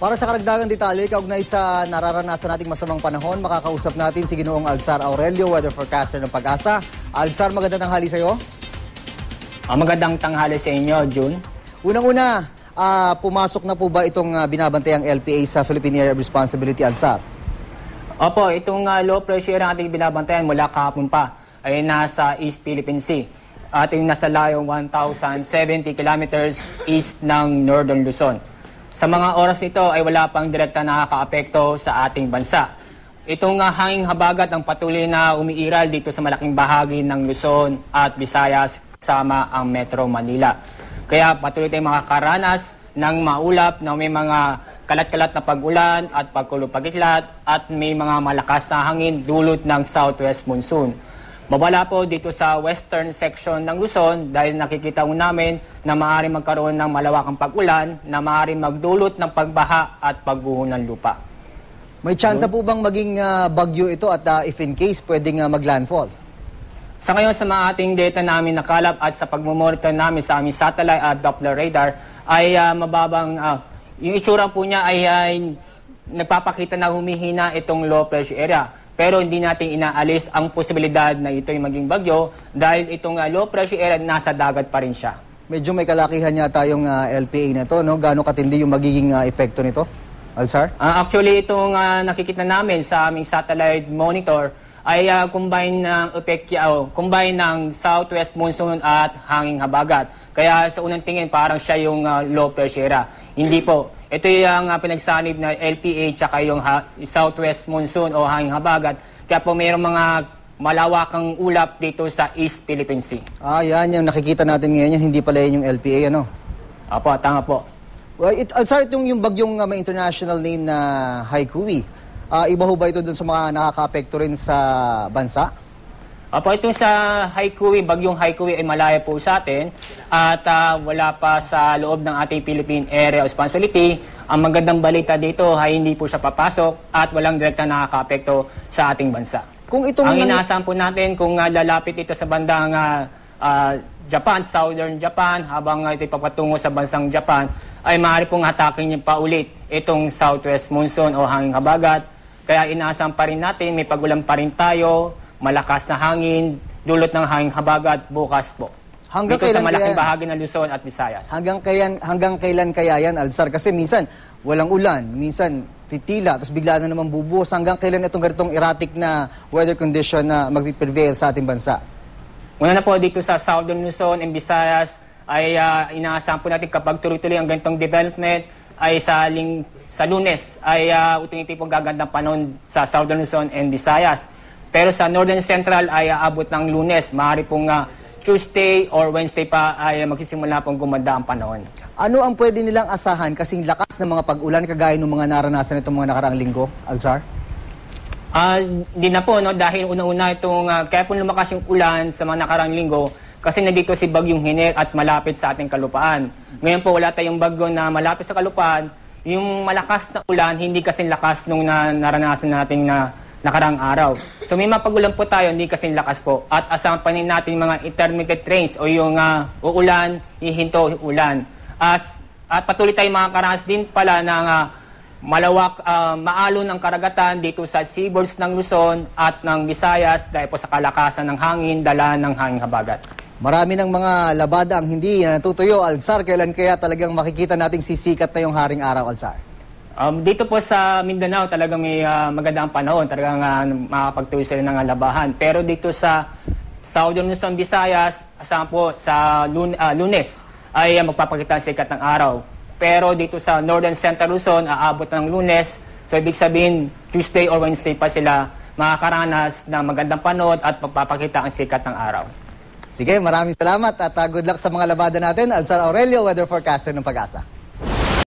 Para sa karagdagang detalye, kaugnay sa nararanasan nating masamang panahon, makakausap natin si Ginoong Alzar Aurelio, weather forecaster ng Pag-asa. Alzar, magandang tanghali sa'yo. Ah, magandang tanghali sa inyo, June. Unang-una, ah, pumasok na po ba itong ah, binabantayang LPA sa Philippine Area of Responsibility, Alzar? Opo, itong ah, low pressure ang ating binabantayan mula kahapon pa ay nasa East Philippine Sea. At yung nasa layong 1,070 kilometers east ng Northern Luzon. Sa mga oras ito ay wala pang direkta nakakaapekto sa ating bansa. Itong ah, hanging habagat ang patuloy na umiiral dito sa malaking bahagi ng Luzon at Visayas kasama ang Metro Manila. Kaya patuloy tayong makakaranas ng maulap na may mga kalat-kalat na pag-ulan at pagkulupagitlat at may mga malakas na hangin dulot ng southwest monsoon. Mabala po dito sa western section ng Luzon dahil nakikita mo namin na maaaring magkaroon ng malawakang pag-ulan na maaaring magdulot ng pagbaha at pagguho ng lupa. May chance po bang maging ah, bagyo ito at ah, if in case, pwedeng ah, maglandfall? Sa ngayon sa mga ating data namin nakalap at sa pagmumonitor namin sa aming satellite at Doppler radar ay ah, mababang ah, yung itsura po niya ay, ay nagpapakita na humihina itong low pressure area. Pero hindi natin inaalis ang posibilidad na ito ay maging bagyo dahil itong ah, low pressure area nasa dagat pa rin siya. Medyo may kalakihan yata yung ah, LPA na to, no? Gaano katindi yung magiging ah, epekto nito, Alzar? Ah, actually, itong ah, nakikita namin sa aming satellite monitor ay ah, combine ng epekya, oh, combine ng southwest monsoon at hanging habagat. Kaya sa unang tingin parang siya yung ah, low pressure. Hindi po. Ito yung ah, pinagsanib na LPA tsaka yung ha- southwest monsoon o hanging habagat. Kaya po mayroong mga malawakang ulap dito sa East Philippine Sea. Ah, yan yung nakikita natin ngayon, yan, hindi pala yun yung LPA, ano? Apo, tanga po. Well, it, Alzar, itong yung bagyong uh, may international name na Haikui, ah, iba ho ba ito dun sa mga nakaka-apekto rin sa bansa? Apo, itong sa Haikui, bagyong Haikui ay malaya po sa atin at ah, wala pa sa loob ng ating Philippine Area of Responsibility. Ang magandang balita dito ay hindi po siya papasok at walang direkta nakaka-apekto sa ating bansa. Kung itong Ang inaasahan po natin kung ah, lalapit ito sa bandang ah, Japan, Southern Japan, habang uh, ito papatungo sa bansang Japan, ay maaari pong hatakin niya pa ulit itong Southwest Monsoon o hanging habagat. Kaya inaasahan pa rin natin, may pagulan pa rin tayo, malakas na hangin, dulot ng hanging habagat bukas po. Hanggang dito sa kailan malaking kaya- bahagi ng Luzon at Visayas. Hanggang kailan, hanggang kailan kaya yan, Alzar? Kasi minsan, walang ulan, minsan titila, tapos bigla na naman bubuhos. Hanggang kailan itong ganitong erratic na weather condition na mag-prevail sa ating bansa? Una na po dito sa Southern Luzon and Visayas ay ah, inaasahan po natin kapag tuloy-tuloy ang ganitong development ay sa ling sa Lunes ay uh, utingiti po gagandang panahon sa Southern Luzon and Visayas. Pero sa Northern Central ay aabot ng Lunes, maaari pong ah, Tuesday or Wednesday pa ay magsisimula pong gumanda ang panahon. Ano ang pwede nilang asahan kasing lakas ng mga pag-ulan kagaya ng mga naranasan itong mga nakaraang linggo, Alzar? Ah, hindi na po no dahil una-una itong ah, kaya po lumakas yung ulan sa mga nakarang linggo kasi nandito si Bagyong Hiner at malapit sa ating kalupaan. Ngayon po wala tayong bagyo na malapit sa kalupaan. Yung malakas na ulan hindi kasi lakas nung na, naranasan nating na nakarang araw. So may mapagulan po tayo, hindi kasing lakas po. At asahan pa rin natin mga intermittent rains o yung ah, uulan, hihinto ulan. As, at patuloy tayong makakaranas din pala ng ah, malawak, ah, maalon ng karagatan dito sa seaboards ng Luzon at ng Visayas dahil po sa kalakasan ng hangin, dala ng hangin habagat. Marami ng mga labada ang hindi na natutuyo, Alzar. Kailan kaya talagang makikita nating sisikat na yung haring araw, Alzar? Um, dito po sa Mindanao talagang may ah, maganda ang panahon, talagang uh, makapagtuloy sila ng labahan. Pero dito sa Southern Luzon, Visayas, asahan po sa lun- ah, lunes ay ah, magpapakita ang sikat ng araw. Pero dito sa Northern Central Luzon, aabot ng lunes. So ibig sabihin, Tuesday or Wednesday pa sila makakaranas ng magandang panahon at magpapakita ang sikat ng araw. Sige, maraming salamat at ah, good luck sa mga labada natin. Alzar Aurelio, weather forecaster ng Pag-asa.